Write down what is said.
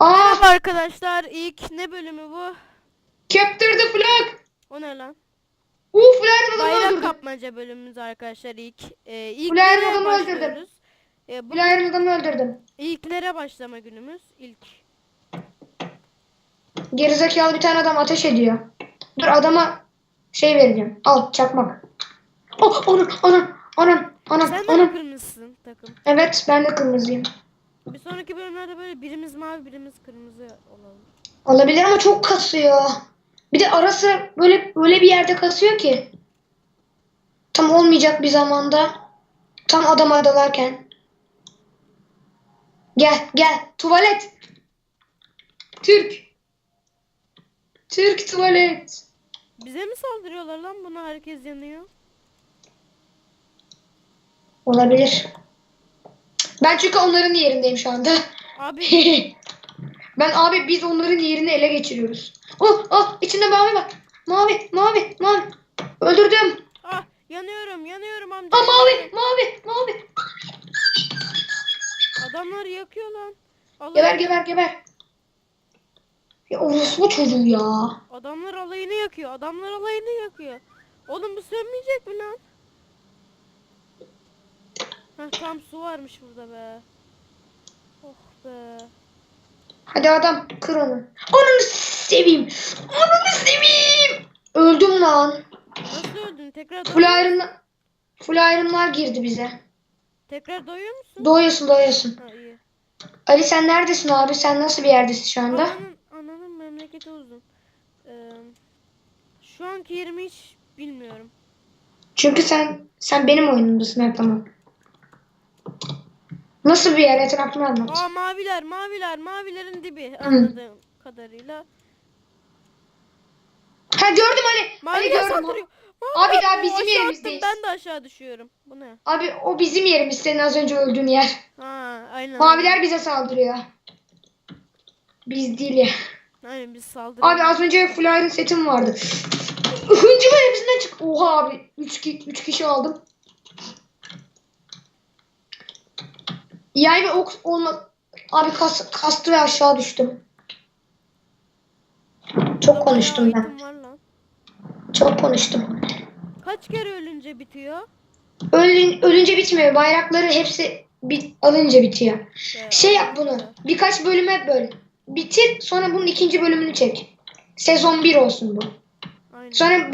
Aa Merhaba arkadaşlar. İlk ne bölümü bu? Capture the flag. O ne lan? Uf Flyer'ın adamı Bayrak öldürdüm. kapmaca bölümümüz arkadaşlar ilk. Ee, ilk Flyer'ın nereye adamı öldürdüm. başlıyoruz? Ee, bu Flyer'ın adamı öldürdüm. ilklere başlama günümüz. İlk. Gerizekalı bir tane adam ateş ediyor. Dur adama şey vereceğim. Al çakmak. Oh onun onun onun onun Sen de mi onun. kırmızısın takım? Evet ben de kırmızıyım. Bir sonraki bölümlerde böyle birimiz mavi birimiz kırmızı olalım. Olabilir ama çok kasıyor. Bir de arası böyle böyle bir yerde kasıyor ki. Tam olmayacak bir zamanda. Tam adam adalarken. Gel gel tuvalet. Türk. Türk tuvalet. Bize mi saldırıyorlar lan buna herkes yanıyor? Olabilir. Ben çünkü onların yerindeyim şu anda. Abi ben abi biz onların yerini ele geçiriyoruz. Oh oh içinde mavi var. Mavi mavi mavi. Öldürdüm. ah yanıyorum yanıyorum amca. Aa mavi mavi mavi. Adamlar yakıyor lan. Alay- Geber geber geber. Ya orospu çocuğu ya. Adamlar alayını yakıyor. Adamlar alayını yakıyor. Oğlum bu sönmeyecek mi lan? Heh, tam su varmış burada be. Oh be. Hadi adam kır onu. Onu seveyim. Onu seveyim. Öldüm lan. Nasıl öldün? Tekrar Full iron, full iron'lar girdi bize. tekrar doyuyor musun? Doğuyorsun doğuyorsun. ha iyi. Ali sen neredesin abi? Sen nasıl bir yerdesin şu anda? Ananın, ananın memleketi uzun. Ee, şu anki yerimi hiç bilmiyorum. Çünkü sen sen benim oyunumdasın her zaman. Nasıl bir yer etrafını anlat. Aa maviler maviler mavilerin dibi anladığım kadarıyla. Ha gördüm Ali. Ali Maviler gördüm. saldırıyor. Abi Maviler- daha bizim aşağı yerimizdeyiz. attım, Ben de aşağı düşüyorum. Bu ne? Abi o bizim yerimiz senin az önce öldüğün yer. Ha aynen. Maviler bize saldırıyor. Biz değil ya. Aynen biz saldırıyoruz. Abi az önce full iron setim vardı. Hıncımı hepsinden çık. Oha abi. 3 ki, üç kişi aldım. Yay ve ok olma. Abi kas, kastı ve aşağı düştüm. Çok konuştum ben. Çok konuştum. Kaç kere ölünce bitiyor? Ölün, ölünce bitmiyor. Bayrakları hepsi bit, alınca bitiyor. Şey yap bunu. Birkaç bölüme böl. Bitir sonra bunun ikinci bölümünü çek. Sezon 1 olsun bu. Aynen. Sonra